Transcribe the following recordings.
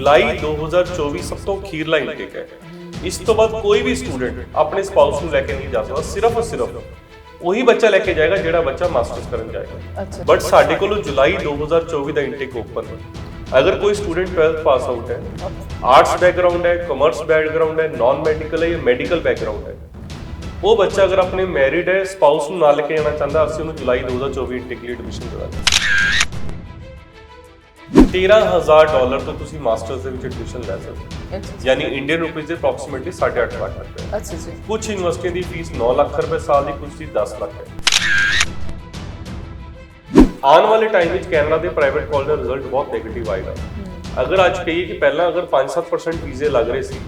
ਜੁਲਾਈ 2024 ਸਭ ਤੋਂ ਅਖੀਰਲਾ ਇਨਟੇਕ ਹੈ ਇਸ ਤੋਂ ਬਾਅਦ ਕੋਈ ਵੀ ਸਟੂਡੈਂਟ ਆਪਣੇ ਸਪਾਊਸ ਨੂੰ ਲੈ ਕੇ ਨਹੀਂ ਜਾ ਸਕਦਾ ਸਿਰਫ ਔਰ ਸਿਰਫ ਉਹੀ ਬੱਚਾ ਲੈ ਕੇ ਜਾਏਗਾ ਜਿਹੜਾ ਬੱਚਾ ਮਾਸਟਰਸ ਕਰਨ ਜਾਏਗਾ। ਬਟ ਸਾਡੇ ਕੋਲੋਂ ਜੁਲਾਈ 2024 ਦਾ ਇਨਟੇਕ ਓਪਨ ਹੈ। ਅਗਰ ਕੋਈ ਸਟੂਡੈਂਟ 12th ਪਾਸ ਆਊਟ ਹੈ ਆਰਟਸ ਬੈਕਗ੍ਰਾਉਂਡ ਹੈ ਕਮਰਸ ਬੈਕਗ੍ਰਾਉਂਡ ਹੈ ਨਾਨ ਮੈਡੀਕਲ ਹੈ ਜਾਂ ਮੈਡੀਕਲ ਬੈਕਗ੍ਰਾਉਂਡ ਹੈ ਉਹ ਬੱਚਾ ਅਗਰ ਆਪਣੇ ਮੈਰਿਡ ਹੈ ਸਪਾਊਸ ਨੂੰ ਨਾਲ ਲੈ ਕੇ ਜਾਣਾ ਚਾਹੁੰਦਾ ਅਸੀਂ ਉਹਨੂੰ ਜੁਲਾਈ 2024 ਇਨਟੇਕ ਲਈ ਐਡਮਿਸ਼ਨ ਦਵਾਂਗੇ 13000 ਡਾਲਰ ਤੋਂ ਤੁਸੀਂ ਮਾਸਟਰਸ ਦੇ ਵਿੱਚ ਐਡਮਿਸ਼ਨ ਲੈ ਸਕਦੇ ਹੋ। ਯਾਨੀ ਇੰਡੀਅਨ ਰੁਪੀਸ ਦੇ ਅਪਰੋਕਸੀਮੇਟਲੀ 8.5 ਲੱਖ ਰੁਪਏ। ਅੱਛਾ ਜੀ। ਕੁਝ ਯੂਨੀਵਰਸਿਟੀਆਂ ਦੀ ਫੀਸ 9 ਲੱਖ ਰੁਪਏ ਸਾਲ ਦੀ ਕੁਝ ਦੀ 10 ਲੱਖ ਹੈ। ਆਉਣ ਵਾਲੇ ਟਾਈਮ ਵਿੱਚ ਕੈਨੇਡਾ ਦੇ ਪ੍ਰਾਈਵੇਟ ਕਾਲਜ ਦਾ ਰਿਜ਼ਲਟ ਬਹੁਤ 네ਗੇਟਿਵ ਆਏਗਾ ਅਗਰ ਅੱਜ ਕਹੀਏ ਕਿ ਪਹਿਲਾਂ ਅਗਰ 5-7% ਵੀਜ਼ੇ ਲੱਗ ਰਹੇ ਸੀ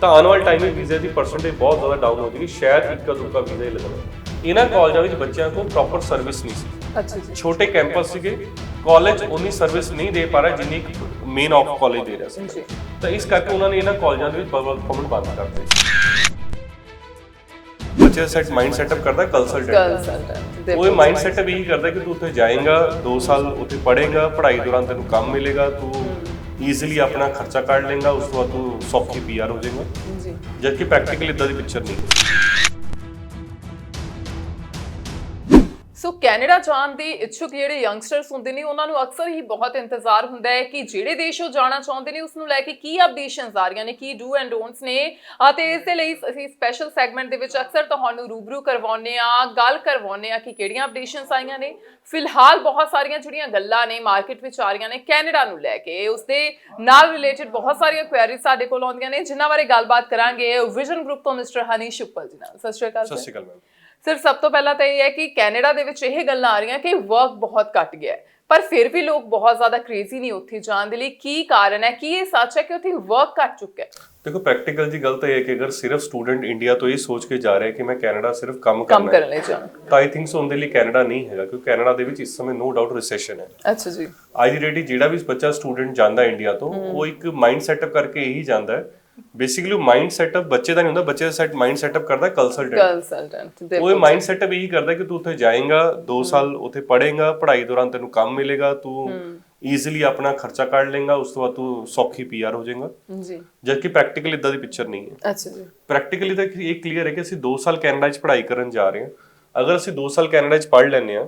ਤਾਂ ਆਉਣ ਵਾਲੇ ਟਾਈਮ ਵਿੱਚ ਵੀਜ਼ੇ ਦੀ ਪਰਸੈਂਟੇਜ ਬਹੁਤ ਜ਼ਿਆਦਾ ਡਾਊਨ ਹੋ ਜਾਏਗੀ। ਸ਼ਾਇਦ ਇੱਕਾ ਦੁੱਕਾ ਵੀਜ਼ਾ ਹੀ ਲੱਗਣਾ। ਇਹਨਾਂ ਕਾਲਜਾਂ ਵਿੱਚ ਬੱਚਿਆਂ ਕੋਲ ਪ੍ਰੋਪਰ ਸਰਵਿਸ ਨਹੀਂ ਸੀ। ਅੱਛਾ ਜੀ। ਛੋਟੇ ਕੈਂਪਸ ਸੀਗੇ। ਕਾਲਜ ਉਨੀ ਸਰਵਿਸ ਨਹੀਂ ਦੇ ਪਾ ਰਿਹਾ ਜਿੰਨੀ ਮੇਨ ਆਫ ਕਾਲਜ ਦੇ ਰਿਹਾ ਸੀ। ਤਾਂ ਇਸ ਕਰਕੇ ਉਹਨਾਂ ਨੇ ਇਹਨਾਂ ਕਾਲਜਾਂ ਦੇ ਵਿੱਚ ਪਬਲਿਕ ਬੰਦ ਕਰ ਦਿੱਤੇ। ਬੱਚੇ ਸੈਟ ਮਾਈਂਡ ਸੈਟਅਪ ਕਰਦਾ ਕੰਸਲਟੈਂਟ ਉਹ ਮਾਈਂਡ ਸੈਟਅਪ ਇਹੀ ਕਰਦਾ ਕਿ ਤੂੰ ਉੱਥੇ ਜਾਏਗਾ 2 ਸਾਲ ਉੱਥੇ ਪੜ੍ਹੇਗਾ ਪੜ੍ਹਾਈ ਦੌਰਾਨ ਤੈਨੂੰ ਕੰਮ ਮਿਲੇਗਾ ਤੂੰ ਈਜ਼ੀਲੀ ਆਪਣਾ ਖਰਚਾ ਕੱਢ ਲੇਗਾ ਉਸ ਤੋਂ ਬਾਅਦ ਤੂੰ ਸੌਖੀ ਪੀਆਰ ਹੋ ਜਾਏਗਾ। ਜੀ। ਜਦਕਿ ਪ੍ਰੈਕਟੀਕਲ ਇਦਾਂ ਦੀ ਪਿਕਚਰ ਨਹੀਂ। ਸੋ ਕੈਨੇਡਾ ਜਾਣ ਦੇ ਇੱਛੁਕ ਜਿਹੜੇ ਯੰਗਸਟਰਸ ਹੁੰਦੇ ਨੇ, ਉਹਨਾਂ ਨੂੰ ਅਕਸਰ ਹੀ ਬਹੁਤ ਇੰਤਜ਼ਾਰ ਹੁੰਦਾ ਹੈ ਕਿ ਜਿਹੜੇ ਦੇਸ਼ ਉਹ ਜਾਣਾ ਚਾਹੁੰਦੇ ਨੇ ਉਸ ਨੂੰ ਲੈ ਕੇ ਕੀ ਅਪਡੇਸ਼ਨਸ ਆ ਰਹੀਆਂ ਨੇ, ਕੀ ਡੂ ਐਂਡ ਡੋਨਟਸ ਨੇ। ਅਤੇ ਇਸ ਦੇ ਲਈ ਅਸੀਂ ਸਪੈਸ਼ਲ ਸੈਗਮੈਂਟ ਦੇ ਵਿੱਚ ਅਕਸਰ ਤੁਹਾਨੂੰ ਰੂਬਰੂ ਕਰਵਾਉਂਦੇ ਆ ਗੱਲ ਕਰਵਾਉਂਦੇ ਆ ਕਿ ਕਿਹੜੀਆਂ ਅਪਡੇਸ਼ਨਸ ਆਈਆਂ ਨੇ। ਫਿਲਹਾਲ ਬਹੁਤ ਸਾਰੀਆਂ ਜਿਹੜੀਆਂ ਗੱਲਾਂ ਨੇ ਮਾਰਕੀਟ ਵਿੱਚ ਆ ਰਹੀਆਂ ਨੇ ਕੈਨੇਡਾ ਨੂੰ ਲੈ ਕੇ। ਉਸ ਦੇ ਨਾਲ ਰਿਲੇਟਡ ਬਹੁਤ ਸਾਰੀਆਂ ਕੁਐਰੀਜ਼ ਸਾਡੇ ਕੋਲ ਆਉਂਦੀਆਂ ਨੇ, ਜਿਨ੍ਹਾਂ ਬਾਰੇ ਗੱਲਬਾਤ ਕਰਾਂਗੇ। ਵਿਜ਼ਨ ਗਰੁੱਪ ਤੋਂ ਮਿਸਟਰ ਹਨੀ ਸ਼ੁਪਲ ਜੀ ਨਾਲ। ਸਤਿ ਸ਼੍ਰੀ ਅਕਾਲ ਸਤਿ ਸ਼੍ਰੀ ਅਕਾਲ ਮੈਮ ਸਿਰ ਸਭ ਤੋਂ ਪਹਿਲਾਂ ਤਾਂ ਇਹ ਹੈ ਕਿ ਕੈਨੇਡਾ ਦੇ ਵਿੱਚ ਇਹ ਗੱਲਾਂ ਆ ਰਹੀਆਂ ਕਿ ਵਰਕ ਬਹੁਤ ਘਟ ਗਿਆ ਹੈ। ਪਰ ਫਿਰ ਵੀ ਲੋਕ ਬਹੁਤ ਜ਼ਿਆਦਾ ਕ੍ਰੇਜ਼ੀ ਨਹੀਂ ਉੱਥੇ ਜਾਣ ਦੇ ਲਈ। ਕੀ ਕਾਰਨ ਹੈ? ਕੀ ਇਹ ਸੱਚ ਹੈ ਕਿ ਉੱਥੇ ਵਰਕ ਘਟ ਚੁੱਕਾ ਹੈ? ਦੇਖੋ ਪ੍ਰੈਕਟੀਕਲ ਜੀ ਗਲਤ ਇਹ ਹੈ ਕਿ ਅਗਰ ਸਿਰਫ ਸਟੂਡੈਂਟ ਇੰਡੀਆ ਤੋਂ ਇਹ ਸੋਚ ਕੇ ਜਾ ਰਿਹਾ ਹੈ ਕਿ ਮੈਂ ਕੈਨੇਡਾ ਸਿਰਫ ਕੰਮ ਕੰਮ ਕਰਨਾ ਹੈ ਕਰਨ ਲਈ ਜਾਣ। ਤਾਂ ਆਈ ਥਿੰਕ ਸੋ ਉਹਦੇ ਲਈ ਕੈਨੇਡਾ ਨਹੀਂ ਹੈਗਾ ਕਿਉਂਕਿ ਕੈਨੇਡਾ ਦੇ ਵਿੱਚ ਇਸ ਸਮੇਂ ਨੋ ਡਾਊਟ ਰਿਸੈਸ਼ਨ ਹੈ। ਅੱਛਾ ਜੀ। ਅੱਜ ਦੀ 'ਚ ਜਿਹੜਾ ਵੀ ਬੱਚਾ ਸਟੂਡੈਂਟ ਜਾਂਦਾ ਇੰਡੀਆ ਤੋਂ ਉਹ ਇੱਕ ਮਾਈਂਡ ਸੈਟਅਪ ਕਰਕੇ ਇਹੀ ਜਾਂਦਾ ਹੈ ਬੇਸਿਕਲੀ ਮਾਈਂਡ ਸੈਟਅਪ ਬੱਚੇ ਦਾ ਨਹੀਂ ਹੁੰਦਾ ਬੱਚੇ ਦਾ ਸੈਟ ਮਾਈਂਡ ਸੈਟਅਪ ਕਰਦਾ ਕੰਸਲਟੈਂਟ ਕੰਸਲਟੈਂਟ ਉਹ ਮਾਈਂਡ ਸੈਟਅਪ ਇਹੀ ਕਰਦਾ ਕਿ ਤੂੰ ਉੱਥੇ ਜਾਏਗਾ 2 ਸਾਲ ਉੱਥੇ ਪੜ੍ਹੇਗਾ ਪੜ੍ਹਾਈ ਦੌਰਾਨ ਤੈਨੂੰ ਕੰਮ ਮਿਲੇਗਾ ਤੂੰ ਈਜ਼ੀਲੀ ਆਪਣਾ ਖਰਚਾ ਕੱਢ ਲੇਗਾ ਉਸ ਤੋਂ ਬਾਅਦ ਤੂੰ ਸੌਖੀ ਪੀਆਰ ਹੋ ਜਾਏਗਾ। ਜੀ। ਜਦਕਿ ਪ੍ਰੈਕਟੀਕਲ ਇਦਾਂ ਦੀ ਪਿਕਚਰ ਨਹੀਂ ਹੈ। ਅੱਛਾ ਜੀ। ਪ੍ਰੈਕਟੀਕਲੀ ਤਾਂ ਇਹ ਕਲੀਅਰ ਹੈ ਕਿ ਅਸੀਂ 2 ਸਾਲ ਕੈਨੇਡਾ 'ਚ ਪੜ੍ਹਾਈ ਕਰਨ ਜਾ ਰਹੇ ਹਾਂ। ਅਗਰ ਅਸੀਂ 2 ਸਾਲ ਕੈਨੇਡਾ 'ਚ ਪੜ੍ਹ ਲੈਂਦੇ ਹਾਂ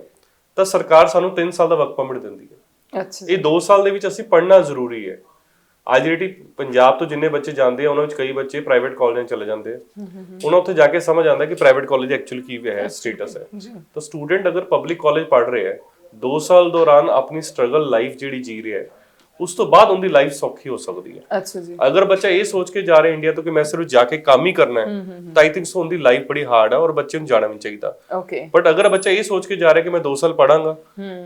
ਤਾਂ ਸਰਕਾਰ ਸਾਨੂੰ 3 ਸਾਲ ਦਾ ਵਰਕ ਪਰਮਿਟ ਦਿੰਦੀ ਹੈ। ਅੱਛਾ ਇਹ 2 ਸਾਲ ਦੇ ਵਿੱਚ ਅਸੀਂ ਪੜ੍ਹਨਾ ਜ਼ਰੂਰੀ ਹੈ। ਅੱਜ ਜਿਹੜੀ ਪੰਜਾਬ ਤੋਂ ਜਿੰਨੇ ਬੱਚੇ ਜਾਂਦੇ ਆ ਉਹਨਾਂ ਵਿੱਚ ਕਈ ਬੱਚੇ ਪ੍ਰਾਈਵੇਟ ਕਾਲਜਾਂ ਚਲੇ ਜਾਂਦੇ ਆ। ਉਹਨਾਂ ਉੱਥੇ ਜਾ ਕੇ ਸਮਝ ਆਉਂਦਾ ਕਿ ਪ੍ਰਾਈਵੇਟ ਕਾਲਜ ਐਕਚੁਅਲੀ ਕੀ ਹੈ ਸਟੇਟਸ ਹੈ। ਤਾਂ ਸਟੂਡੈਂਟ ਅਗਰ ਪਬਲਿਕ ਕਾਲਜ ਪੜ੍ਹ ਰਿਹਾ ਹੈ 2 ਸਾਲ ਦੌਰਾਨ ਆਪਣੀ ਸਟਰਗਲ ਲਾਈਫ ਜਿਹੜੀ ਜੀ ਰਿਹਾ ਹੈ ਉਸ ਤੋਂ ਬਾਅਦ ਉਹਦੀ ਲਾਈਫ ਸੌਖੀ ਹੋ ਸਕਦੀ ਹੈ। ਅੱਛਾ ਜੀ। ਅਗਰ ਬੱਚਾ ਇਹ ਸੋਚ ਕੇ ਜਾ ਰਿਹਾ ਇੰਡੀਆ ਤੋਂ ਕਿ ਮੈਂ ਸਿਰਫ ਜਾ ਕੇ ਕੰਮ ਹੀ ਕਰਨਾ ਹੈ ਤਾਂ ਆਈ ਥਿੰਕ ਸੋ ਉਹਦੀ ਲਾਈਫ ਬੜੀ ਹਾਰਡ ਹੈ ਔਰ ਬੱਚੇ ਨੂੰ ਜਾਣਾ ਵੀ ਚਾਹੀਦਾ। ਓਕੇ ਬਟ ਅਗਰ ਬੱਚਾ ਇਹ ਸੋਚ ਕੇ ਜਾ ਰਿਹਾ ਕਿ ਮੈਂ 2 ਸਾਲ ਪੜਾਂਗਾ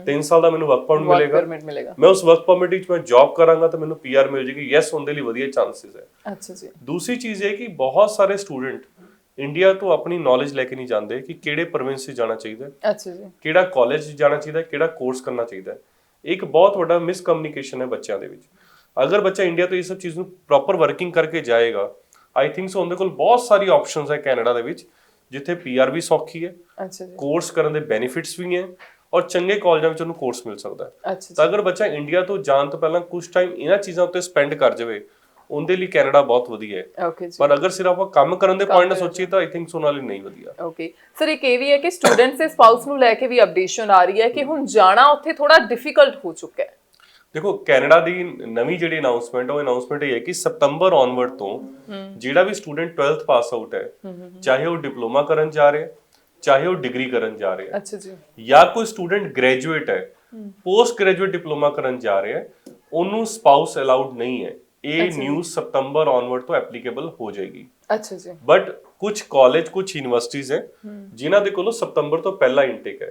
3 ਸਾਲ ਦਾ ਮੈਨੂੰ ਵਰਕ ਪਰਮਿਟ ਮਿਲੇਗਾ ਮੈਂ ਉਸ ਵਰਕ ਪਰਮਿਟ ਵਿੱਚ ਮੈਂ ਜੌਬ ਕਰਾਂਗਾ ਤਾਂ ਮੈਨੂੰ ਪੀਆਰ ਮਿਲ ਜੇਗੀ। ਯੈਸ ਉਹਦੇ ਲਈ ਵਧੀਆ ਚਾਂਸਸ ਹੈ। ਅੱਛਾ ਜੀ। ਦੂਸਰੀ ਚੀਜ਼ ਇਹ ਕਿ ਬਹੁਤ ਸਾਰੇ ਸਟੂਡੈਂਟ ਇੰਡੀਆ ਤੋਂ ਆਪਣੀ ਨੌਲੇਜ ਲੈ ਕੇ ਨਹੀਂ ਜਾਂਦੇ ਕਿ ਕਿਹੜੇ ਪ੍ਰੋਵਿੰਸ 'ਚ ਜਾਣਾ ਚਾਹੀਦਾ ਅੱਛਾ ਜੀ। ਕਿਹੜਾ ਕਾਲਜ ਜਾਣਾ ਚਾਹੀਦਾ ਕਿਹੜਾ ਕੋਰਸ ਕਰਨਾ ਚਾਹੀਦਾ ਇੱਕ ਬਹੁਤ ਵੱਡਾ ਮਿਸਕਮਿਊਨੀਕੇਸ਼ਨ ਹੈ ਬੱਚਿਆਂ ਦੇ ਵਿੱਚ। ਅਗਰ ਬੱਚਾ ਇੰਡੀਆ ਤੋਂ ਇਹ ਸਭ ਚੀਜ਼ ਨੂੰ ਪ੍ਰੋਪਰ ਵਰਕਿੰਗ ਕਰਕੇ ਜਾਏਗਾ ਆਈ ਥਿੰਕ ਸੋ ਉਹਦੇ ਕੋਲ ਬਹੁਤ ਸਾਰੀ ਆਪਸ਼ਨਸ ਹੈ ਕੈਨੇਡਾ ਦੇ ਵਿੱਚ ਜਿੱਥੇ ਪੀਆਰ ਵੀ ਸੌਖੀ ਹੈ ਅੱਛਾ ਜੀ। ਕੋਰਸ ਕਰਨ ਦੇ ਬੈਨੀਫਿਟਸ ਵੀ ਹੈ ਔਰ ਚੰਗੇ ਕਾਲਜਾਂ ਵਿੱਚ ਉਹਨੂੰ ਕੋਰਸ ਮਿਲ ਸਕਦਾ ਹੈ। ਤਾਂ ਅਗਰ ਬੱਚਾ ਇੰਡੀਆ ਤੋਂ ਜਾਣ ਤੋਂ ਪਹਿਲਾਂ ਕੁਝ ਟਾਈਮ ਇਹਨਾਂ ਚੀਜ਼ਾਂ ਉੱਤੇ ਸਪੈਂਡ ਕਰ ਜਾਵੇ ਉਹਦੇ ਲਈ ਕੈਨੇਡਾ ਬਹੁਤ ਵਧੀਆ ਹੈ। ਜੀ ਓਕੇ ਜੀ। ਪਰ ਅਗਰ ਸਿਰਫ ਆਪਾਂ ਕੰਮ ਕਰਨ ਦੇ ਪੁਆਇੰਟ ਨਾਲ ਸੋਚੀਏ ਤਾਂ ਆਈ ਥਿੰਕ ਸੋ ਨਾਲ ਹੀ ਨਹੀਂ ਵਧੀਆ। ਓਕੇ ਸਰ ਇੱਕ ਇਹ ਵੀ ਹੈ ਕਿ ਸਟੂਡੈਂਟਸ ਦੇ ਸਪਾਊਸ ਨੂੰ ਲੈ ਕੇ ਵੀ ਅਪਡੇਸ਼ਨ ਆ ਰਹੀ ਹੈ ਕਿ ਹੁਣ ਜਾਣਾ ਉੱਥੇ ਥੋੜਾ ਡਿਫਿਕਲਟ ਹੋ ਚੁੱਕਾ ਹੈ। ਦੇਖੋ ਕੈਨੇਡਾ ਦੀ ਨਵੀਂ ਜਿਹੜੀ ਅਨਾਉਂਸਮੈਂਟ ਉਹ ਅਨਾਉਂਸਮੈਂਟ ਇਹ ਹੈ ਕਿ ਸਤੰਬਰ ਔਨਵਰਡ ਤੋਂ ਜਿਹੜਾ ਵੀ ਸਟੂਡੈਂਟ 12th ਪਾਸ ਆਊਟ ਹੈ ਚਾਹੇ ਉਹ ਡਿਪਲੋਮਾ ਕਰਨ ਜਾ ਰਿਹਾ ਚਾਹੇ ਉਹ ਡਿਗਰੀ ਕਰਨ ਜਾ ਰਿਹਾ ਅੱਛਾ ਜੀ। ਜਾਂ ਕੋਈ ਸਟੂਡੈਂਟ ਗ੍ਰੈਜੂਏਟ ਹੈ ਪੋਸਟ ਗ੍ਰੈਜੂਏਟ ਡਿਪਲੋਮਾ ਕਰਨ ਜਾ ਰਿਹਾ ਉਹਨੂੰ ਸਪਾਊਸ ਅਲਾਉਡ ਨਹੀਂ ਹੈ। ਇਹ ਨਿਊ ਸਤੰਬਰ ਔਨਵਰਡ ਤੋਂ ਐਪਲੀਕੇਬਲ ਹੋ ਜਾਏਗੀ ਅੱਛਾ ਜੀ ਬਟ ਕੁਝ ਕਾਲਜ ਕੁਝ ਯੂਨੀਵਰਸਿਟੀਜ਼ ਹੈ ਜਿਨ੍ਹਾਂ ਦੇ ਕੋਲੋਂ ਸਤੰਬਰ ਤੋਂ ਪਹਿਲਾਂ ਇਨਟੇਕ ਹੈ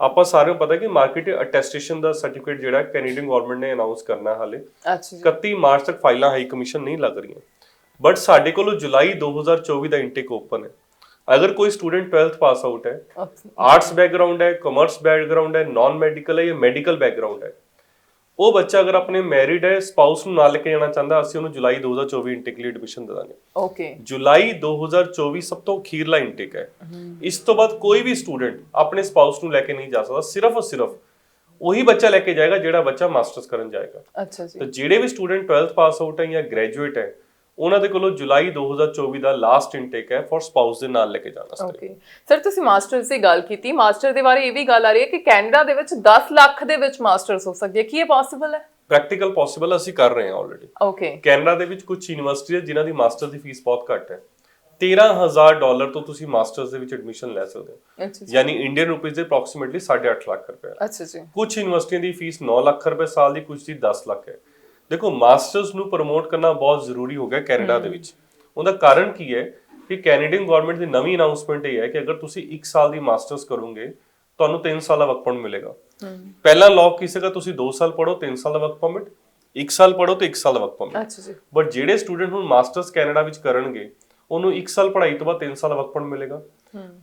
ਆਪਾਂ ਸਾਰਿਆਂ ਨੂੰ ਪਤਾ ਕਿ ਮਾਰਕੀਟ ਅਟੈਸਟੇਸ਼ਨ ਦਾ ਸਰਟੀਫਿਕੇਟ ਜਿਹੜਾ ਕੈਨੇਡੀਅਨ ਗਵਰਨਮੈਂਟ ਨੇ ਅਨਾਉਂਸ ਕਰਨਾ ਹੈ ਹਾਲੇ ਅੱਛਾ ਜੀ 31 ਮਾਰਚ ਤੱਕ ਫਾਈਲਾਂ ਹਾਈ ਕਮਿਸ਼ਨ ਨਹੀਂ ਲੱਗ ਰਹੀਆਂ ਬਟ ਸਾਡੇ ਕੋਲੋਂ ਜੁਲਾਈ 2024 ਦਾ ਇਨਟੇਕ ਓਪਨ ਹੈ ਅਗਰ ਕੋਈ ਸਟੂਡੈਂਟ 12th ਪਾਸ ਆਊਟ ਹੈ Okay. ਆਰਟਸ ਬੈਕਗ੍ਰਾਉਂਡ ਹੈ ਕਮਰਸ ਬੈਕਗ੍ਰਾਉਂਡ ਹੈ ਨਾਨ ਮੈਡੀਕਲ ਹੈ ਜਾਂ ਮੈਡੀਕਲ ਬੈਕਗ੍ਰਾਉਂਡ ਹੈ ਉਹ ਬੱਚਾ ਅਗਰ ਆਪਣੇ ਮੈਰਿਡ ਹੈ ਸਪਾਊਸ ਨੂੰ ਨਾਲ ਲੈ ਕੇ ਜਾਣਾ ਚਾਹੁੰਦਾ ਅਸੀਂ ਉਹਨੂੰ ਜੁਲਾਈ 2024 ਇਨਟੇਕ ਲਈ ਐਡਮਿਸ਼ਨ ਦੇ ਦਾਂਗੇ। ਓਕੇ ਜੁਲਾਈ 2024 ਸਭ ਤੋਂ ਅਖੀਰਲਾ ਇਨਟੇਕ ਹੈ। ਇਸ ਤੋਂ ਬਾਅਦ ਕੋਈ ਵੀ ਸਟੂਡੈਂਟ ਆਪਣੇ ਸਪਾਊਸ ਨੂੰ ਲੈ ਕੇ ਨਹੀਂ ਜਾ ਸਕਦਾ ਸਿਰਫ ਔਰ ਸਿਰਫ ਉਹੀ ਬੱਚਾ ਲੈ ਕੇ ਜਾਏਗਾ ਜਿਹੜਾ ਬੱਚਾ ਮਾਸਟਰਸ ਕਰਨ ਜਾਏਗਾ। ਅੱਛਾ ਜੀ। ਤਾਂ ਜਿਹੜੇ ਵੀ ਸਟੂਡੈਂਟ 12th ਪਾਸ ਆਊਟ ਹੈ ਜਾਂ ਗ੍ਰੈਜੂਏਟ ਹੈ ਉਹਨਾਂ ਦੇ ਕੋਲੋਂ ਜੁਲਾਈ 2024 ਦਾ ਲਾਸਟ ਇਨਟੇਕ ਹੈ ਫॉर ਸਪਾਊਸ ਦੇ ਨਾਲ ਲੈ ਕੇ ਜਾਣ ਵਾਸਤੇ। ਓਕੇ ਸਰ ਤੁਸੀਂ ਮਾਸਟਰਸ ਦੀ ਗੱਲ ਕੀਤੀ। ਮਾਸਟਰ ਦੇ ਬਾਰੇ ਇਹ ਵੀ ਗੱਲ ਆ ਰਹੀ ਹੈ ਕਿ ਕੈਨੇਡਾ ਦੇ ਵਿੱਚ 10 ਲੱਖ ਦੇ ਵਿੱਚ ਮਾਸਟਰਸ ਹੋ ਸਕਦੀ ਹੈ। ਕੀ ਇਹ ਪੋਸੀਬਲ ਹੈ? ਪ੍ਰੈਕਟੀਕਲ ਪੋਸੀਬਲ ਅਸੀਂ ਕਰ ਰਹੇ ਹਾਂ ਆਲਰੇਡੀ ਓਕੇ ਕੈਨੇਡਾ ਦੇ ਵਿੱਚ ਕੁਝ ਯੂਨੀਵਰਸਿਟੀਆਂ ਜਿਨ੍ਹਾਂ ਦੀ ਮਾਸਟਰ ਦੀ ਫੀਸ ਬਹੁਤ ਘੱਟ ਹੈ। 13000 ਡਾਲਰ ਤੋਂ ਤੁਸੀਂ ਮਾਸਟਰਸ ਦੇ ਵਿੱਚ ਐਡਮਿਸ਼ਨ ਲੈ ਸਕਦੇ ਹੋ। ਯਾਨੀ ਇੰਡੀਅਨ ਰੁਪੀਸ ਦੇ ਅਪਰੋਕਸੀਮੇਟਲੀ 8.5 ਲੱਖ ਰੁਪਏ ਅੱਛਾ ਜੀ। ਕੁਝ ਯੂਨੀਵਰਸਿਟੀਆਂ ਦੀ ਫੀਸ 9 ਲੱਖ ਰੁਪਏ ਸਾਲ ਦੀ ਕੁਝ ਦੀ 10 ਲੱਖ ਹੈ। ਦੇਖੋ ਮਾਸਟਰਸ ਨੂੰ ਪ੍ਰਮੋਟ ਕਰਨਾ ਬਹੁਤ ਜ਼ਰੂਰੀ ਹੋ ਗਿਆ ਕੈਨੇਡਾ ਦੇ ਵਿੱਚ। ਉਹਦਾ ਕਾਰਨ ਕੀ ਹੈ ਕਿ ਕੈਨੇਡੀਅਨ ਗਵਰਨਮੈਂਟ ਦੀ ਨਵੀਂ ਅਨਾਉਂਸਮੈਂਟ ਇਹ ਹੈ ਕਿ ਅਗਰ ਤੁਸੀਂ 1 ਸਾਲ ਦੀ ਮਾਸਟਰਸ ਕਰੋਗੇ ਤੁਹਾਨੂੰ 3 ਸਾਲ ਦਾ ਵਰਕ ਪਰਮਿਟ ਮਿਲੇਗਾ। ਪਹਿਲਾਂ ਲਾਅ ਕੀ ਸੀਗਾ? ਤੁਸੀਂ 2 ਸਾਲ ਪੜੋ 3 ਸਾਲ ਦਾ ਵਰਕ ਪਰਮਿਟ 1 ਸਾਲ ਪੜੋ ਤੇ 1 ਸਾਲ ਦਾ ਵਰਕ ਪਰਮਿਟ ਅੱਛਾ ਜੀ। ਬਟ ਜਿਹੜੇ ਸਟੂਡੈਂਟ ਹੁਣ ਮਾਸਟਰਸ ਕੈਨੇਡਾ ਵਿੱਚ ਕਰਨਗੇ ਉਹਨੂੰ 1 ਸਾਲ ਪੜ੍ਹਾਈ ਤੋਂ ਬਾਅਦ 3 ਸਾਲ ਦਾ ਵਰਕ ਪਰਮਿਟ ਮਿਲੇਗਾ।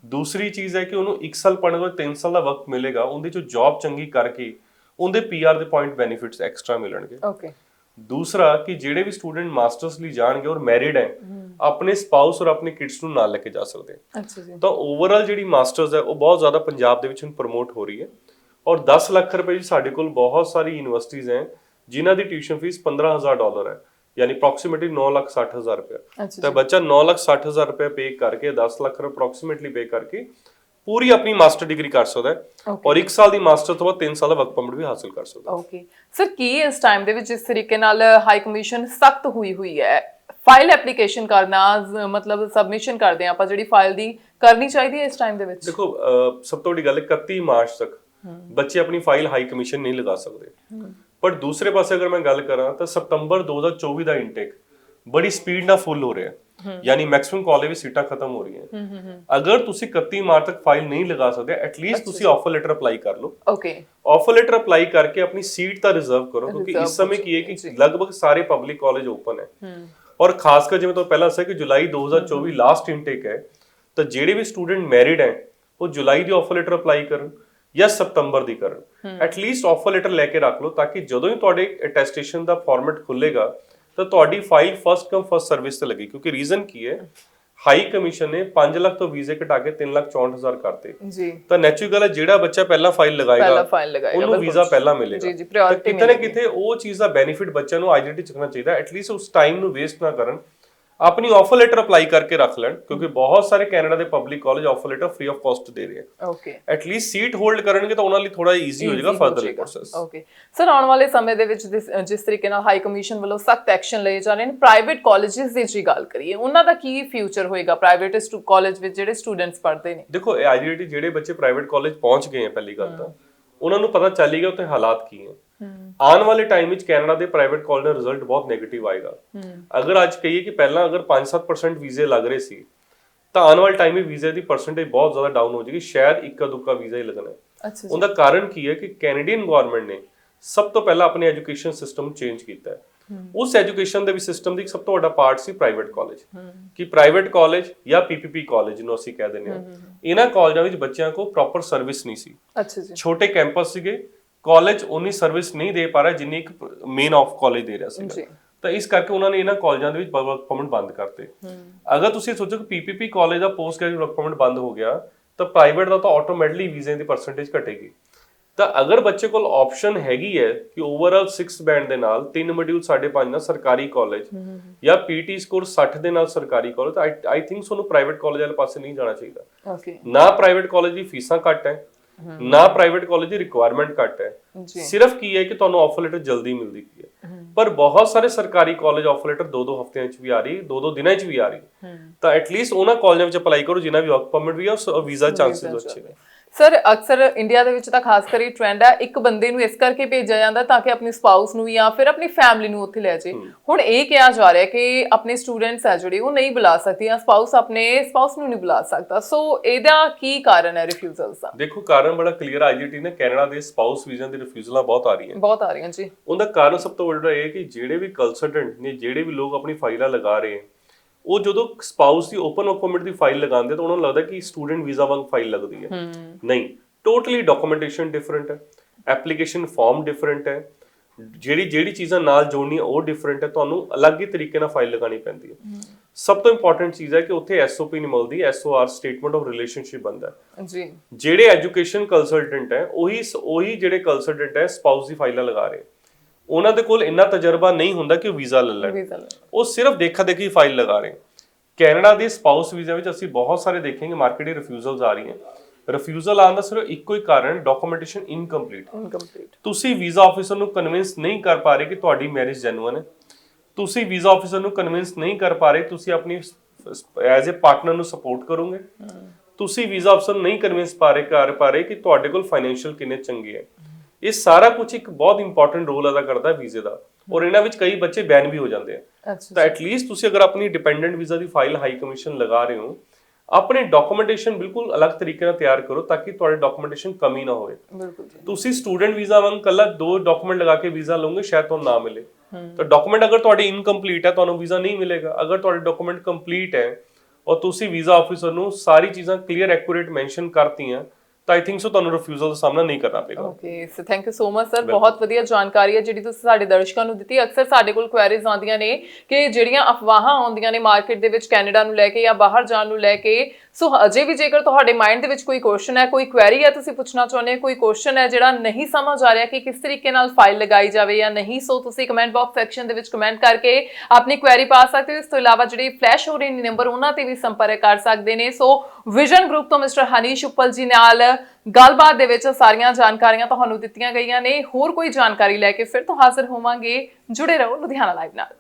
ਦੂਸਰੀ ਚੀਜ਼ ਹੈ ਕਿ ਉਹਨੂੰ 1 ਸਾਲ ਪੜ੍ਹਨ ਤੋਂ ਬਾਅਦ 3 ਸਾਲ ਦਾ ਵਰਕ ਮਿਲੇਗਾ ਉਹਦੇ ਚੋਂ ਜੌਬ ਚੰਗੀ ਕਰਕੇ ਉਹਦੇ ਪੀਆਰ ਦੇ ਪੁਆਇੰਟ ਬੈਨੀਫਿਟਸ ਐਕਸਟਰਾ ਮਿਲਣਗੇ। ਓਕੇ ਦੂਸਰਾ ਕਿ ਜਿਹੜੇ ਵੀ ਸਟੂਡੈਂਟ ਮਾਸਟਰਸ ਲਈ ਜਾਣਗੇ ਔਰ ਮੈਰਿਡ ਹੈ ਆਪਣੇ ਸਪਾਊਸ ਔਰ ਆਪਣੇ ਕਿਡਸ ਨੂੰ ਨਾਲ ਲੈ ਕੇ ਜਾ ਸਕਦੇ ਅੱਛਾ ਜੀ। ਤਾਂ ਓਵਰਆਲ ਜਿਹੜੀ ਮਾਸਟਰਸ ਹੈ ਉਹ ਬਹੁਤ ਜ਼ਿਆਦਾ ਪੰਜਾਬ ਦੇ ਵਿੱਚ ਹੁਣ ਪ੍ਰਮੋਟ ਹੋ ਰਹੀ ਹੈ ਔਰ 10 ਲੱਖ ਰੁਪਏ ਦੀ ਸਾਡੇ ਕੋਲ ਬਹੁਤ ਸਾਰੀ ਯੂਨੀਵਰਸਿਟੀਆਂ ਹੈ ਜਿਨ੍ਹਾਂ ਦੀ ਟਿਊਸ਼ਨ ਫੀਸ 15000 ਡਾਲਰ ਹੈ ਯਾਨੀ ਅਪਰੋਕਸੀਮੇਟਲੀ 9 ਲੱਖ 60000 ਰੁਪਏ ਤਾਂ ਬੱਚਾ 9 ਲੱਖ 60000 ਰੁਪਏ ਪੇ ਕਰਕੇ 10 ਲੱਖ ਰੁਪਏ ਅਪਰੋਕਸੀਮੇਟਲੀ ਪੇ ਕਰਕੇ ਪੂਰੀ ਆਪਣੀ ਮਾਸਟਰ ਡਿਗਰੀ ਕਰ ਸਕਦਾ ਹੈ ਔਰ 1 ਸਾਲ ਦੀ ਮਾਸਟਰ ਤੋਂ ਬਾਅਦ 3 ਸਾਲ ਦਾ ਵਰਕ ਪਰਮਿਟ ਵੀ ਹਾਸਲ ਕਰ ਸਕਦਾ ਹੈ। ਓਕੇ ਸਰ ਕੀ ਇਸ ਟਾਈਮ ਦੇ ਵਿੱਚ ਜਿਸ ਤਰੀਕੇ ਨਾਲ ਹਾਈ ਕਮਿਸ਼ਨ ਸਖਤ ਹੋਈ ਹੋਈ ਹੈ? ਫਾਈਲ ਐਪਲੀਕੇਸ਼ਨ ਕਰਨਾ ਮਤਲਬ ਸਬਮਿਸ਼ਨ ਕਰਦੇ ਆ ਆਪਾਂ ਜਿਹੜੀ ਫਾਈਲ ਦੀ ਕਰਨੀ ਚਾਹੀਦੀ ਹੈ ਇਸ ਟਾਈਮ ਦੇ ਵਿੱਚ? ਦੇਖੋ ਸਭ ਤੋਂ ਵੱਡੀ ਗੱਲ ਹੈ 31 ਮਾਰਚ ਤੱਕ ਬੱਚੇ ਆਪਣੀ ਫਾਈਲ ਹਾਈ ਕਮਿਸ਼ਨ ਨਹੀਂ ਲਗਾ ਸਕਦੇ। ਪਰ ਦੂਸਰੇ ਪਾਸੇ ਅਗਰ ਮੈਂ ਗੱਲ ਕਰਾਂ ਤਾਂ ਸਤੰਬਰ 2024 ਦਾ ਇਨਟੇਕ ਬੜੀ ਸਪੀਡ ਨਾਲ ਫੁੱਲ ਹੋ ਰਿਹਾ ਹੈ। ਯਾਨੀ ਮੈਕਸਿਮਮ ਕਾਲਜ ਵਿੱਚ ਸੀਟਾਂ ਖਤਮ ਹੋ ਰਹੀਆਂ ਅਗਰ ਤੁਸੀਂ 31 ਮਾਰਚ ਤੱਕ ਫਾਈਲ ਨਹੀਂ ਲਗਾ ਸਕਦੇ ਐਟਲੀਸਟ ਤੁਸੀਂ ਆਫਰ ਲੈਟਰ ਅਪਲਾਈ ਕਰ ਲਓ ਓਕੇ ਆਫਰ ਲੈਟਰ ਅਪਲਾਈ ਕਰਕੇ ਆਪਣੀ ਸੀਟ ਤਾਂ ਰਿਜ਼ਰਵ ਕਰੋ ਕਿਉਂਕਿ ਇਸ ਸਮੇਂ ਕੀ ਹੈ ਕਿ ਲਗਭਗ ਸਾਰੇ ਪਬਲਿਕ ਕਾਲਜ ਓਪਨ ਹੈ ਔਰ ਖਾਸ ਕਰ ਜਿਵੇਂ ਤੁਹਾਨੂੰ ਪਹਿਲਾਂ ਦੱਸਿਆ ਕਿ ਜੁਲਾਈ 2024 ਲਾਸਟ ਇਨਟੇਕ ਹੈ ਤਾਂ ਜਿਹੜੇ ਵੀ ਸਟੂਡੈਂਟ ਮੈਰਿਡ ਹੈ ਉਹ ਜੁਲਾਈ ਦੀ ਆਫਰ ਲੈਟਰ ਅਪਲਾਈ ਕਰਨ ਜਾਂ ਸਤੰਬਰ ਦੀ ਕਰਨ ਐਟਲੀਸਟ ਆਫਰ ਲੈਟਰ ਲੈ ਕੇ ਰੱਖ ਲਓ ਤਾਂ ਕਿ ਜਦੋਂ ਹੀ ਤੁਹਾਡੇ ਅਟੈਸਟੇਸ਼ਨ ਦਾ ਫਾਰਮੈਟ ਖੁੱਲੇਗਾ ਤਾਂ ਤੁਹਾਡੀ file first come first service ਤੇ ਲੱਗੇ ਕਿਉਂਕਿ ਰੀਜ਼ਨ ਕੀ ਹੈ? ਹਾਈ ਕਮਿਸ਼ਨ ਨੇ 5 ਲੱਖ ਤੋਂ ਵੀਜ਼ੇ ਘਟਾ ਕੇ 3 ਲੱਖ 64000 ਕਰਤੇ। ਜੀ। ਤਾਂ ਨੈਚੁਰਲ ਗੱਲ ਹੈ ਜਿਹੜਾ ਬੱਚਾ ਪਹਿਲਾਂ ਫਾਈਲ ਲਗਾਏਗਾ ਪਹਿਲਾਂ file ਲਗਾਏਗਾ, ਉਹਨੂੰ। ਵੀਜ਼ਾ ਪਹਿਲਾਂ ਮਿਲੇਗਾ। ਜੀ, ਜੀ, ਤਾਂ ਕਿਤੇ ਨਾ ਕਿਤੇ ਉਹ ਚੀਜ਼ ਦਾ ਬੈਨੀਫਿਟ ਬੱਚਿਆਂ ਨੂੰ ਆਈਡੈਂਟੀ ਚੱਕਣਾ ਚਾਹੀਦਾ ਐਟਲੀਸਟ ਉਸ ਟਾਈਮ ਨੂੰ ਵੇਸਟ ਨਾ ਕਰਨ। ਆਪਣੀ ਆਫਰ ਲੈਟਰ ਅਪਲਾਈ ਕਰਕੇ ਰੱਖ ਲੈਣ ਕਿਉਂਕਿ ਬਹੁਤ ਸਾਰੇ ਕੈਨੇਡਾ ਦੇ public college offer letter free of cost ਦੇ ਰਹੇ ਆ। ਓਕੇ ਐਟਲੀਸਟ ਸੀਟ ਹੋਲਡ ਕਰਨਗੇ ਤਾਂ ਉਹਨਾਂ ਲਈ ਥੋੜਾ ਈਜ਼ੀ ਹੋ ਜਾਏਗਾ ਫਰਦਰ ਪ੍ਰੋਸੈਸ ਓਕੇ ਸਰ ਆਉਣ ਵਾਲੇ ਸਮੇਂ ਦੇ ਵਿੱਚ ਜਿਸ- ਜਿਸ ਤਰੀਕੇ ਨਾਲ ਹਾਈ ਕਮਿਸ਼ਨ ਵੱਲੋਂ ਸਖਤ ਐਕਸ਼ਨ ਲਏ ਜਾ ਰਹੇ ਨੇ ਪ੍ਰਾਈਵੇਟ ਕਾਲਜਸ ਦੀ ਜੀ ਗੱਲ ਕਰੀਏ ਉਹਨਾਂ ਦਾ ਕੀ ਫਿਊਚਰ ਹੋਏਗਾ? ਪ੍ਰਾਈਵੇਟ ਕਾਲਜ ਵਿੱਚ ਜਿਹੜੇ ਸਟੂਡੈਂਟਸ ਪੜ੍ਹਦੇ ਨੇ। ਦੇਖੋ ਆਈਡੀਟੀ ਜਿਹੜੇ ਬੱਚੇ ਪ੍ਰਾਈਵੇਟ ਕਾਲਜ ਪਹੁੰਚ ਗਏ ਆ ਪਹਿਲੀ ਗੱਲ ਤਾਂ ਉਹਨਾਂ ਨੂੰ ਪਤਾ ਚੱਲ ਗਿਆ ਉੱਥੇ ਹਾਲਾਤ ਕੀ ਹੈ ਆਉਣ ਵਾਲੇ ਟਾਈਮ ਵਿੱਚ ਕੈਨੇਡਾ ਦੇ ਪ੍ਰਾਈਵੇਟ ਕਾਲਜ ਦਾ ਰਿਜ਼ਲਟ ਬਹੁਤ 네ਗੇਟਿਵ ਆਏਗਾ ਅਗਰ ਅੱਜ ਕਹੀਏ ਕਿ ਪਹਿਲਾਂ ਅਗਰ 5-7% ਵੀਜ਼ੇ ਲੱਗ ਰਹੇ ਸੀ ਤਾਂ ਆਉਣ ਵਾਲੇ ਟਾਈਮ ਵਿੱਚ ਵੀਜ਼ੇ ਦੀ ਪਰਸੈਂਟੇਜ ਬਹੁਤ ਜ਼ਿਆਦਾ ਡਾਊਨ ਹੋ ਜਾਏਗੀ ਸ਼ਾਇਦ ਇੱਕਾ ਦੁੱਕਾ ਵੀਜ਼ਾ ਹੀ ਲੱਗਣਾ ਅੱਛਾ ਉਹਦਾ ਕਾਰਨ ਕੀ ਹੈ ਕਿ ਕੈਨੇਡੀਅਨ ਗਵਰਨਮੈਂਟ ਨੇ ਸਭ ਤੋਂ ਪਹਿਲਾਂ ਆਪਣੇ ਐਜੂਕੇਸ਼ਨ ਸਿਸਟਮ ਚੇਂਜ ਕੀਤਾ ਹੈ। ਉਸ ਐਜੂਕੇਸ਼ਨ ਦੇ ਵੀ ਸਿਸਟਮ ਦੀ ਸਭ ਤੋਂ ਵੱਡਾ ਪਾਰਟ ਸੀ ਪ੍ਰਾਈਵੇਟ ਕਾਲਜ ਕਿ ਪ੍ਰਾਈਵੇਟ ਕਾਲਜ ਜਾਂ ਪੀਪੀਪੀ ਕਾਲਜ ਜਿਹਨੂੰ ਅਸੀਂ ਕਹਿ ਦਿੰਦੇ ਹਾਂ। ਇਹਨਾਂ ਕਾਲਜਾਂ ਵਿੱਚ ਬੱਚਿਆਂ ਕੋਲ ਪ੍ਰੋਪਰ ਸਰਵਿਸ ਨਹੀਂ ਸੀ। ਅੱਛਾ ਜੀ। ਛੋਟੇ ਕੈਂਪਸ ਸੀਗੇ ਕਾਲਜ ਉਨੀ ਸਰਵਿਸ ਨਹੀਂ ਦੇ ਪਾ ਰਿਹਾ ਜਿੰਨੀ ਇੱਕ ਮੇਨ ਆਫ ਕਾਲਜ ਦੇ ਰਿਹਾ। ਸੀਗਾ। ਤਾਂ ਇਸ ਕਰਕੇ ਉਹਨਾਂ ਨੇ ਇਹਨਾਂ ਕਾਲਜਾਂ ਦੇ ਵਿੱਚ ਵਰਕ ਪਰਮਿਟ ਬੰਦ ਕਰਤੇ। ਅਗਰ ਤੁਸੀਂ ਸੋਚੋ ਕਿ ਪੀਪੀਪੀ ਕਾਲਜ ਦਾ ਪੋਸਟ ਗ੍ਰੈਜੂਏਟ ਵਰਕ ਪਰਮਿਟ ਬੰਦ ਹੋ ਗਿਆ ਤਾਂ ਪ੍ਰਾਈਵੇਟ ਦਾ ਤਾਂ ਆਟੋਮੈਟਿਕਲੀ ਵੀਜ਼ੇ ਦੀ ਪਰਸੈਂਟੇਜ ਘਟੇਗੀ। ਤਾਂ ਅਗਰ ਬੱਚੇ ਕੋਲ ਆਪਸ਼ਨ ਹੈਗੀ ਹੈ ਕਿ ਓਵਰਆਲ 6 ਬੈਂਡ ਦੇ ਨਾਲ ਤਿੰਨ ਮੋਡਿਊਲ 5.5 ਨਾਲ ਸਰਕਾਰੀ ਕਾਲਜ ਜਾਂ ਪੀਟੀ ਸਕੋਰ 60 ਦੇ ਨਾਲ ਸਰਕਾਰੀ ਕਾਲਜ ਤਾਂ ਆਈ ਥਿੰਕ ਤੁਹਾਨੂੰ ਪ੍ਰਾਈਵੇਟ ਕਾਲਜ ਵਾਲੇ ਪਾਸੇ ਨਹੀਂ ਜਾਣਾ ਚਾਹੀਦਾ। ਓਕੇ ਨਾ ਪ੍ਰਾਈਵੇਟ ਕਾਲਜ ਦੀ ਫੀਸਾਂ ਘੱਟ ਹੈ ਨਾ ਪ੍ਰਾਈਵੇਟ ਕਾਲਜ ਦੀ ਰਿਕੁਆਇਰਮੈਂਟ ਘੱਟ ਹੈ। ਸਿਰਫ ਕੀ ਹੈ ਕਿ ਤੁਹਾਨੂੰ ਆਫਰ ਲੈਟਰ ਜਲਦੀ ਮਿਲਦੀ ਹੈ। ਪਰ ਬਹੁਤ ਸਾਰੇ ਸਰਕਾਰੀ ਕਾਲਜ ਆਫਰ ਲੈਟਰ ਦੋ ਦੋ ਹਫ਼ਤਿਆਂ ਵਿੱਚ ਵੀ ਆ ਰਹੀ ਦੋ ਦੋ ਦਿਨਾਂ ਵਿੱਚ ਵੀ ਆ ਰਹੀ। ਤਾਂ ਐਟਲੀਸਟ ਉਹਨਾਂ ਕਾਲਜਾਂ ਵਿੱਚ ਅਪਲਾਈ ਕਰੋ ਜਿਨ੍ਹਾਂ ਵੀ ਵਰਕ ਪਰਮਿਟ ਵੀ ਹੈ ਔਰ ਵੀਜ਼ਾ ਚਾਂਸਸ ਅੱਛੇ ਨੇ। ਸਰ ਅਕਸਰ ਇੰਡੀਆ ਦੇ ਵਿੱਚ ਤਾਂ ਖਾਸ ਕਰ ਇਹ ਟ੍ਰੈਂਡ ਹੈ ਇੱਕ ਬੰਦੇ ਨੂੰ ਇਸ ਕਰਕੇ ਭੇਜਿਆ ਜਾਂਦਾ ਤਾਂ ਕਿ ਆਪਣੀ ਸਪਾਊਸ ਨੂੰ ਜਾਂ ਫਿਰ ਆਪਣੀ ਫੈਮਿਲੀ ਨੂੰ ਉੱਥੇ ਲੈ ਜਾਏ। ਹੁਣ ਇਹ ਕਿਹਾ ਜਾ ਰਿਹਾ ਕਿ ਆਪਣੇ ਸਟੂਡੈਂਟਸ ਆ ਜਿਹੜੇ ਉਹ ਨਹੀਂ ਬੁਲਾ ਸਕਦੀ ਜਾਂ ਸਪਾਊਸ ਆਪਣੇ ਸਪਾਊਸ ਨੂੰ ਨਹੀਂ ਬੁਲਾ ਸਕਦਾ। ਸੋ ਇਹਦਾ ਕੀ ਕਾਰਨ ਹੈ ਰਿਫਿਊਜ਼ਲਸ ਦਾ? ਦੇਖੋ ਕਾਰਨ ਬੜਾ ਕਲੀਅਰ ਆਈਜੀਟੀ ਨੇ ਕੈਨੇਡਾ ਦੇ ਸਪਾਊਸ ਵੀਜ਼ਾ ਦੀ ਰਿਫਿਊਜ਼ਲਾਂ ਬਹੁਤ ਆ ਰਹੀਆਂ। ਬਹੁਤ ਆ ਰਹੀਆਂ ਜੀ। ਉਹਦਾ ਕਾਰਨ ਸਭ ਤੋਂ ਵੱਡਾ ਇਹ ਹੈ ਕਿ ਜਿਹੜੇ ਵੀ ਕੰਸਲਟੈਂਟ ਨੇ ਜਿਹੜੇ ਵੀ ਲੋਕ ਆਪਣੀ ਫਾਈਲਾਂ ਲਗਾ ਰਹੇ ਹੈ ਉਹ ਜਦੋਂ ਸਪਾਊਸ ਦੀ ਓਪਨ ਅਕੋਮੋਡੇਟ ਦੀ ਫਾਈਲ ਲਗਾਉਂਦੇ ਤਾਂ ਉਹਨਾਂ ਨੂੰ ਲੱਗਦਾ ਕਿ ਸਟੂਡੈਂਟ ਵੀਜ਼ਾ ਵਾਂਗ ਫਾਈਲ ਲੱਗਦੀ ਹੈ। ਨਹੀਂ ਟੋਟਲੀ ਡਾਕੂਮੈਂਟੇਸ਼ਨ ਡਿਫਰੈਂਟ ਹੈ ਐਪਲੀਕੇਸ਼ਨ ਫਾਰਮ ਡਿਫਰੈਂਟ ਹੈ ਜਿਹੜੀ ਜਿਹੜੀ ਚੀਜ਼ਾਂ ਨਾਲ ਜੋੜਨੀਆਂ ਉਹ ਡਿਫਰੈਂਟ ਹੈ ਤੁਹਾਨੂੰ ਅਲੱਗ ਹੀ ਤਰੀਕੇ ਨਾਲ ਫਾਈਲ ਲਗਾਣੀ ਪੈਂਦੀ ਹੈ। ਸਭ ਤੋਂ ਇੰਪੋਰਟੈਂਟ ਚੀਜ਼ ਹੈ ਕਿ ਉੱਥੇ ਐਸਓਪੀ ਨਹੀਂ ਮਿਲਦੀ ਐਸਓਆਰ ਸਟੇਟਮੈਂਟ ਆਫ ਰਿਲੇਸ਼ਨਸ਼ਿਪ ਬੰਦਾ ਹੈ। ਜੀ। ਜਿਹੜੇ ਐਜੂਕੇਸ਼ਨ ਕੰਸਲਟੈਂਟ ਹੈ ਉਹੀ ਉਹੀ ਜਿਹੜੇ ਕੰਸਲਟੈਂਟ ਹੈ ਸਪਾਊਸ ਦੀ ਫਾਈਲਾਂ ਲਗਾ ਰਹੇ ਉਹਨਾਂ ਦੇ ਕੋਲ ਇੰਨਾ ਤਜਰਬਾ ਨਹੀਂ ਹੁੰਦਾ ਕਿ ਉਹ ਵੀਜ਼ਾ ਲੈ ਲੈਣ। ਵੀਜ਼ਾ ਲੈ ਉਹ ਸਿਰਫ ਦੇਖਾ ਦੇਖੀ ਫਾਈਲ ਲਗਾ ਰਹੇ ਕੈਨੇਡਾ ਦੇ ਸਪਾਊਸ ਵੀਜ਼ਾ ਵਿੱਚ ਅਸੀਂ ਬਹੁਤ ਸਾਰੇ ਦੇਖेंगे ਮਾਰਕੀਟ ਦੀ ਰਿਫਿਊਜ਼ਲਸ ਆ ਰਹੀਆਂ। ਰਿਫਿਊਜ਼ਲ ਆਉਣ ਦਾ ਸਿਰਫ ਇੱਕੋ ਹੀ ਕਾਰਨ ਡਾਕੂਮੈਂਟੇਸ਼ਨ ਇਨਕੰਪਲੀਟ ਇਨਕੰਪਲੀਟ ਤੁਸੀਂ ਵੀਜ਼ਾ ਆਫੀਸਰ ਨੂੰ ਕਨਵਿੰਸ ਨਹੀਂ ਕਰ ਪਾ ਰਹੇ ਕਿ ਤੁਹਾਡੀ ਮੈਰਿਜ ਜੈਨੂਇਨ ਹੈ। ਤੁਸੀਂ ਵੀਜ਼ਾ ਆਫੀਸਰ ਨੂੰ ਕਨਵਿੰਸ ਨਹੀਂ ਕਰ ਪਾ ਰਹੇ ਤੁਸੀਂ ਆਪਣੀ ਐਜ਼ ਅ ਪਾਰਟਨਰ ਨੂੰ ਸਪੋਰਟ ਕਰੋਗੇ। ਤੁਸੀਂ ਵੀਜ਼ਾ ਅਫਸਰ ਨੂੰ ਨਹੀਂ ਕਨਵਿੰਸ ਪਾ ਰਹੇ ਕਰ ਪਾ ਰਹੇ ਕਿ ਤੁਹਾਡੇ ਕੋਲ ਫਾਈਨੈਂਸ਼ੀਅਲ ਕਿੰਨੇ ਚੰਗੇ ਹੈ। ਇਹ ਸਾਰਾ ਕੁਝ ਇੱਕ ਬਹੁਤ ਇੰਪੋਰਟੈਂਟ ਰੋਲ ਅਦਾ ਕਰਦਾ ਵੀਜ਼ੇ ਦਾ। ਔਰ ਇਹਨਾਂ ਵਿੱਚ ਕਈ ਬੱਚੇ ਬੈਨ ਵੀ ਹੋ ਜਾਂਦੇ ਆ। ਤਾਂ ਐਟਲੀਸਟ ਤੁਸੀਂ ਅਗਰ ਆਪਣੀ ਡਿਪੈਂਡੈਂਟ ਵੀਜ਼ਾ ਦੀ ਫਾਈਲ ਹਾਈ ਕਮਿਸ਼ਨ ਲਗਾ ਰਹੇ ਹੋ ਆਪਣੇ ਡਾਕੂਮੈਂਟੇਸ਼ਨ ਬਿਲਕੁਲ ਅਲੱਗ ਤਰੀਕੇ ਨਾਲ ਤਿਆਰ ਕਰੋ ਤਾਂ ਕਿ ਤੁਹਾਡੇ ਡਾਕੂਮੈਂਟੇਸ਼ਨ ਕਮੀ ਨਾ ਹੋਵੇ। ਤੁਸੀਂ ਸਟੂਡੈਂਟ ਵੀਜ਼ਾ ਵਾਂਗ ਕੱਲਾ ਦੋ ਡਾਕੂਮੈਂਟ ਲਗਾ ਕੇ ਵੀਜ਼ਾ ਲਓਗੇ ਸ਼ਾਇਦ ਤੁਹਾਨੂੰ ਨਾ ਮਿਲੇ। ਤਾਂ ਡਾਕੂਮੈਂਟ ਅਗਰ ਤੁਹਾਡੇ ਇਨਕੰਪਲੀਟ ਹੈ ਤੁਹਾਨੂੰ ਵੀਜ਼ਾ ਨਹੀਂ ਮਿਲੇਗਾ। ਅਗਰ ਤੁਹਾਡੇ ਡਾਕੂਮੈਂਟ ਕੰਪਲੀਟ ਹੈ ਔਰ ਤੁਸੀਂ ਵੀਜ਼ਾ ਆਫੀਸਰ ਨੂੰ ਸਾਰੀ ਚੀਜ਼ਾਂ ਕਲੀਅਰ ਐਕੂਰੇਟ ਮੈਂਸ਼ਨ ਕਰਤੀਆਂ ਤਾਂ ਆਈ ਥਿੰਕ ਸੋ ਤੁਹਾਨੂੰ ਰਿਫਿਊਜ਼ਲ ਦਾ ਸਾਹਮਣਾ ਨਹੀਂ ਕਰਨਾ ਪਏਗਾ। Okay so thank you so much sir ਬਹੁਤ ਵਧੀਆ ਜਾਣਕਾਰੀ ਹੈ ਜਿਹੜੀ ਤੁਸੀਂ ਸਾਡੇ ਦਰਸ਼ਕਾਂ ਨੂੰ ਦਿੱਤੀ। ਅਕਸਰ ਸਾਡੇ ਕੋਲ ਕੁਐਰੀਜ਼ ਆਉਂਦੀਆਂ ਨੇ ਕਿ ਜਿਹੜੀਆਂ ਅਫਵਾਹਾਂ ਆਉਂਦੀਆਂ ਨੇ ਮਾਰਕੀਟ ਦੇ ਵਿੱਚ ਕੈਨੇਡਾ ਨੂੰ ਲੈ ਕੇ ਜਾਂ ਬਾਹਰ ਜਾਣ ਨੂੰ ਲੈ ਕੇ ਸੋ ਅਜੇ ਵੀ ਜੇਕਰ ਤੁਹਾਡੇ ਮਾਈਂਡ ਦੇ ਵਿੱਚ ਕੋਈ ਕੁਐਸਚਨ ਹੈ, ਕੋਈ ਕੁਐਰੀ ਹੈ ਤੁਸੀਂ ਪੁੱਛਣਾ ਚਾਹੁੰਦੇ ਹੋ, ਕੋਈ ਕੁਐਸਚਨ ਹੈ ਜਿਹੜਾ ਨਹੀਂ ਸਮਝ ਆ ਰਿਹਾ ਕਿ ਕਿਸ ਤਰੀਕੇ ਨਾਲ ਫਾਈਲ ਲਗਾਈ ਜਾਵੇ ਜਾਂ ਨਹੀਂ ਸੋ ਤੁਸੀਂ ਕਮੈਂਟ ਬਾਕਸ ਸੈਕਸ਼ਨ ਦੇ ਵਿੱਚ ਕਮੈਂਟ ਕਰਕੇ ਆਪਣੀ ਕੁਐਰੀ ਪਾ ਸਕਦੇ ਹੋ। ਇਸ ਤੋਂ ਇਲਾਵਾ ਜਿਹੜੇ ਫਲੈਸ਼ ਹੋ ਰਹੇ ਨੇ ਨੰਬਰ ਉਹਨਾਂ ਤੇ ਵੀ ਸੰਪਰਕ ਕਰ ਸਕਦੇ ਨੇ। ਸੋ ਵਿਜ਼ਨ ਗਰੁੱਪ ਤੋਂ ਮਿਸਟਰ ਹਨੀਸ਼ ਉੱਪਲ ਜੀ ਨਾਲ ਗੱਲਬਾਤ ਦੇ ਵਿੱਚ ਸਾਰੀਆਂ ਜਾਣਕਾਰੀਆਂ ਤੁਹਾਨੂੰ ਦਿੱਤੀਆਂ ਗਈਆਂ ਨੇ। ਹੋਰ ਕੋਈ ਜਾਣਕਾਰੀ ਲੈ ਕੇ ਫਿਰ ਤੋਂ ਹਾਜ਼ਰ ਹੋਵਾਂਗੇ। ਜੁੜੇ ਰਹੋ ਲੁਧਿਆਣਾ ਲਾਈਵ ਨਾਲ।